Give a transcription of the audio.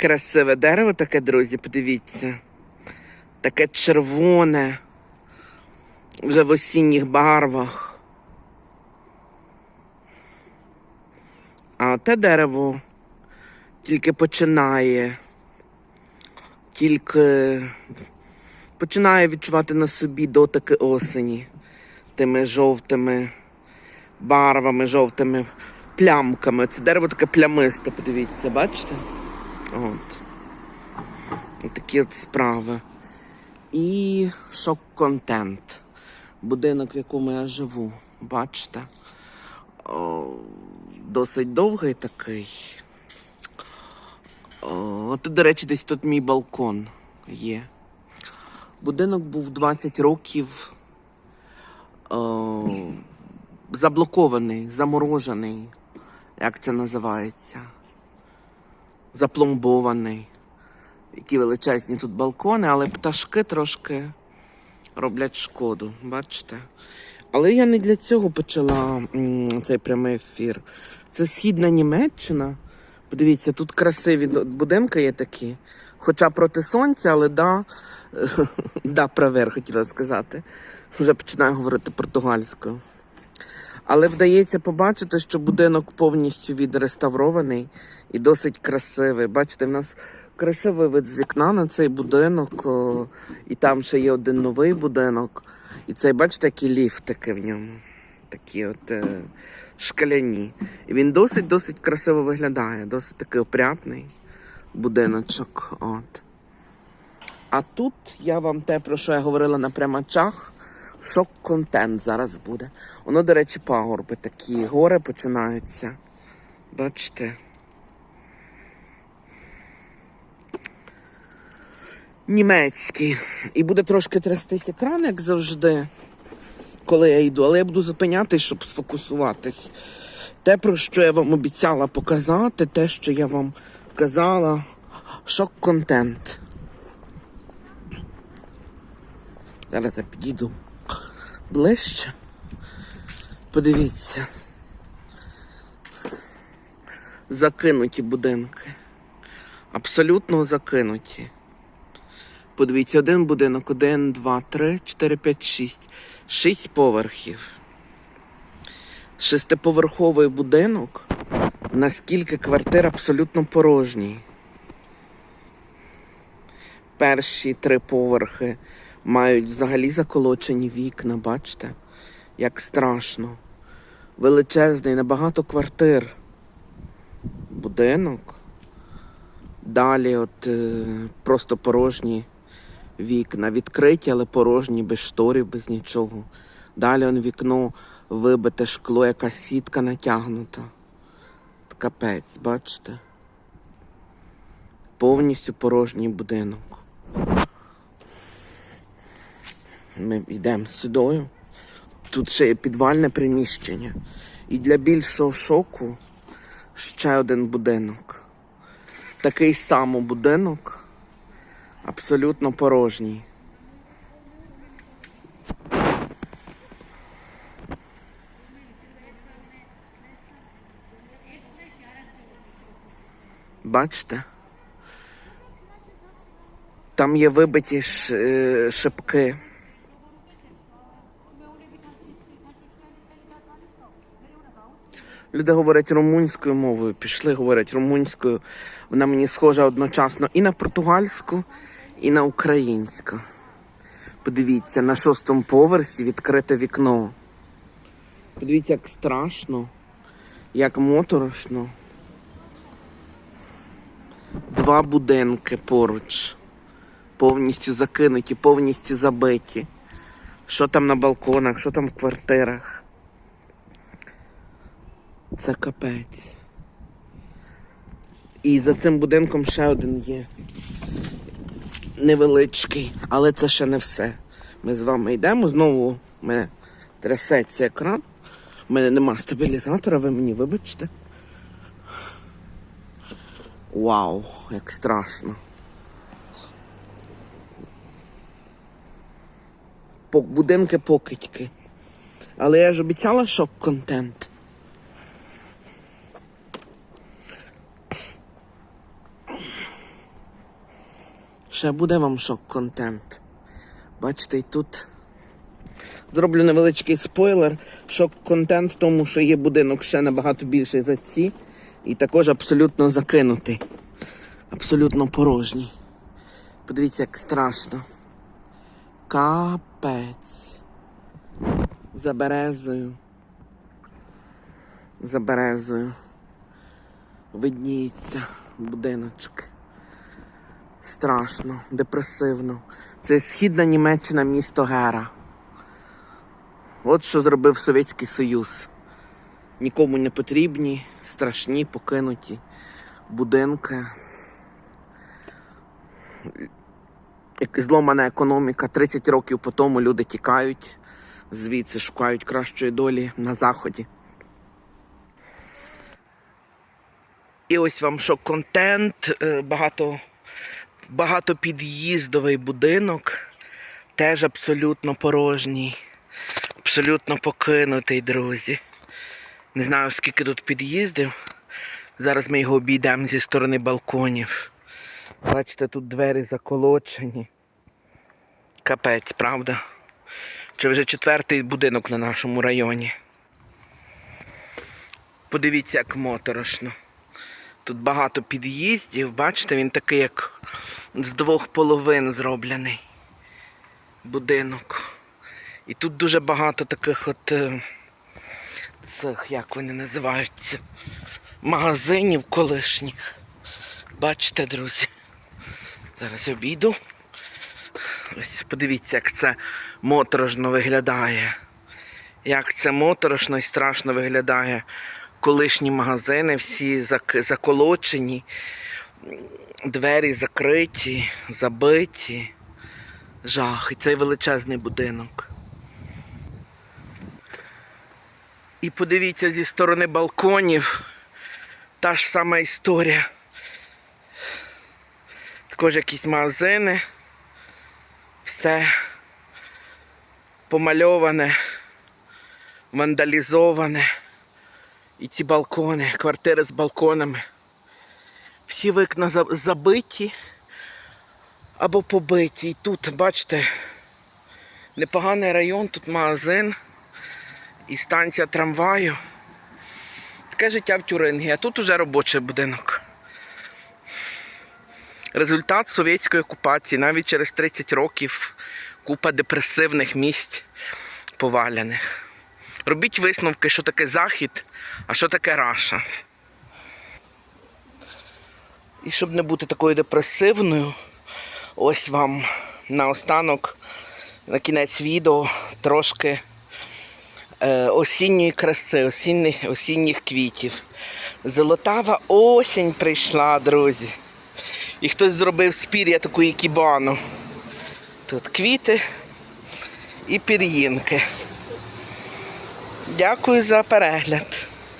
Красиве дерево таке, друзі, подивіться. Таке червоне. Вже в осінніх барвах. А те дерево тільки починає. Тільки починає відчувати на собі дотики осені тими жовтими барвами, жовтими плямками. Це дерево таке плямисте, подивіться, бачите? От. Такі от справи. І шок-контент. Будинок, в якому я живу. Бачите? О, досить довгий такий. От, до речі, десь тут мій балкон є. Будинок був 20 років о, заблокований, заморожений, як це називається. Запломбований. Які величезні тут балкони, але пташки трошки роблять шкоду, бачите? Але я не для цього почала цей прямий ефір. Це східна Німеччина. Подивіться, тут красиві будинки є такі. Хоча проти сонця, але да, да, правер, хотіла сказати. Вже починаю говорити португальською. Але вдається побачити, що будинок повністю відреставрований і досить красивий. Бачите, в нас красивий вид з вікна на цей будинок, і там ще є один новий будинок. І цей, бачите, які ліфтики в ньому. Такі от е, шкаляні. І він досить-досить красиво виглядає, досить такий опрятний будиночок. От. А тут я вам те, про що я говорила на прямачах, шок-контент зараз буде. Воно, до речі, пагорби такі, гори починаються. Бачите? Німецький. І буде трошки трястись екран, як завжди, коли я йду, але я буду зупинятись, щоб сфокусуватись. Те, про що я вам обіцяла показати, те, що я вам казала, шок-контент. Зараз я підійду ближче. Подивіться. Закинуті будинки. Абсолютно закинуті. Подивіться, один будинок, один, два, три, чотири, п'ять, шість. Шість поверхів. Шестиповерховий будинок, наскільки квартир абсолютно порожній. Перші три поверхи мають взагалі заколочені вікна, бачите? Як страшно. Величезний, набагато квартир. Будинок. Далі от е, просто порожні вікна. Відкриті, але порожні, без шторів, без нічого. Далі он вікно вибите шкло, яка сітка натягнута. Капець, бачите? Повністю порожній будинок. Ми йдемо сюдою. Тут ще є підвальне приміщення. І для більшого шоку ще один будинок. Такий самий будинок, абсолютно порожній. Бачите? Там є вибиті ш- е, шибки. Люди говорять румунською мовою, пішли, говорять румунською. Вона мені схожа одночасно і на португальську, і на українську. Подивіться, на шостому поверсі відкрите вікно. Подивіться, як страшно, як моторошно. Два будинки поруч. Повністю закинуті, повністю забиті. Що там на балконах, що там в квартирах. Це капець. І за цим будинком ще один є. Невеличкий, але це ще не все. Ми з вами йдемо. Знову мене трясеться екран. У мене нема стабілізатора, ви мені вибачте. Вау, як страшно. Будинки покидьки. Але я ж обіцяла шок-контент. Ще буде вам шок-контент. Бачите, і тут зроблю невеличкий спойлер. Шок-контент в тому, що є будинок ще набагато більший за ці. І також абсолютно закинутий. Абсолютно порожній. Подивіться, як страшно. Капець. За березою. За березою. Видніється будиночки. Страшно, депресивно. Це східна Німеччина, місто Гера. От що зробив Совєтський Союз. Нікому не потрібні, страшні, покинуті будинки. Як зломана економіка. 30 років по тому люди тікають звідси, шукають кращої долі на заході. І ось вам шок-контент, е, багато, багатопід'їздовий будинок, теж абсолютно порожній, абсолютно покинутий, друзі. Не знаю, скільки тут під'їздів. Зараз ми його обійдемо зі сторони балконів. Бачите, тут двері заколочені. Капець, правда? Це вже четвертий будинок на нашому районі. Подивіться, як моторошно. Тут багато під'їздів, бачите, він такий, як з двох половин зроблений будинок. І тут дуже багато таких от е, цих, як вони називаються, магазинів колишніх. Бачите, друзі. Зараз обійду. Ось подивіться, як це моторошно виглядає. Як це моторошно і страшно виглядає. Колишні магазини, всі зак- заколочені, двері закриті, забиті. Жах. І цей величезний будинок. І подивіться зі сторони балконів. Та ж сама історія. Також якісь магазини. Все помальоване, вандалізоване. І ці балкони, квартири з балконами. Всі вікна забиті або побиті. І тут, бачите, непоганий район, тут магазин і станція трамваю. Таке життя в Тюрингі, а тут уже робочий будинок. Результат совєтської окупації навіть через 30 років купа депресивних місць поваляних. Робіть висновки, що таке Захід, а що таке Раша. І щоб не бути такою депресивною, ось вам наостанок, на кінець відео трошки е, осінньої краси, осінніх, осінніх квітів. Золотава осінь прийшла, друзі. І хтось зробив з пір'я таку ікібану. Тут квіти і пір'їнки. Дякую за перегляд.